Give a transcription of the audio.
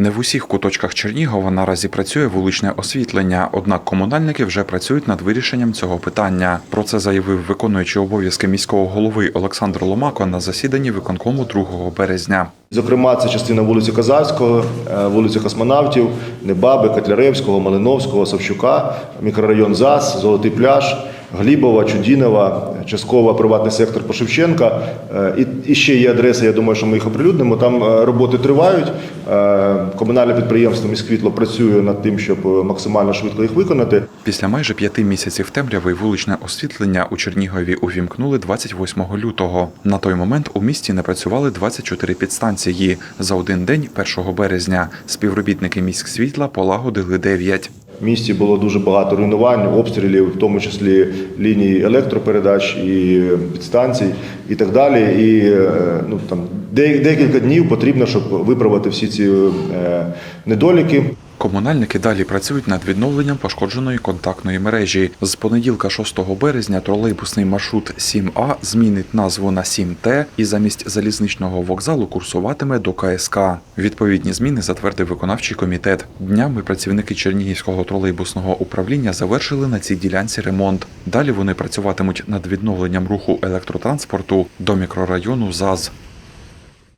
Не в усіх куточках Чернігова наразі працює вуличне освітлення, однак комунальники вже працюють над вирішенням цього питання. Про це заявив виконуючий обов'язки міського голови Олександр Ломако на засіданні виконкому 2 березня. Зокрема, це частина вулиці Казацького, е, вулиці Космонавтів, Небаби, Котляревського, Малиновського, Савчука, мікрорайон ЗАС, Золотий пляж, Глібова, Чудінова, частково приватний сектор по Шевченка. Е, І, і ще є адреси, я думаю, що ми їх оприлюднимо. Там е, роботи тривають. Е, Комунальне підприємство «Міськвітло» працює над тим, щоб максимально швидко їх виконати. Після майже п'яти місяців темряви вуличне освітлення у Чернігові увімкнули 28 лютого. На той момент у місті не працювали 24 підстанції. За один день, 1 березня, співробітники міськсвітла полагодили 9. Місті було дуже багато руйнувань, обстрілів, в тому числі ліній електропередач і підстанцій, і так далі. І е, ну там декілька днів потрібно, щоб виправити всі ці е, недоліки. Комунальники далі працюють над відновленням пошкодженої контактної мережі. З понеділка 6 березня тролейбусний маршрут 7А змінить назву на 7Т і замість залізничного вокзалу курсуватиме до КСК. Відповідні зміни затвердив виконавчий комітет. Днями працівники Чернігівського тролейбусного управління завершили на цій ділянці ремонт. Далі вони працюватимуть над відновленням руху електротранспорту до мікрорайону ЗАЗ.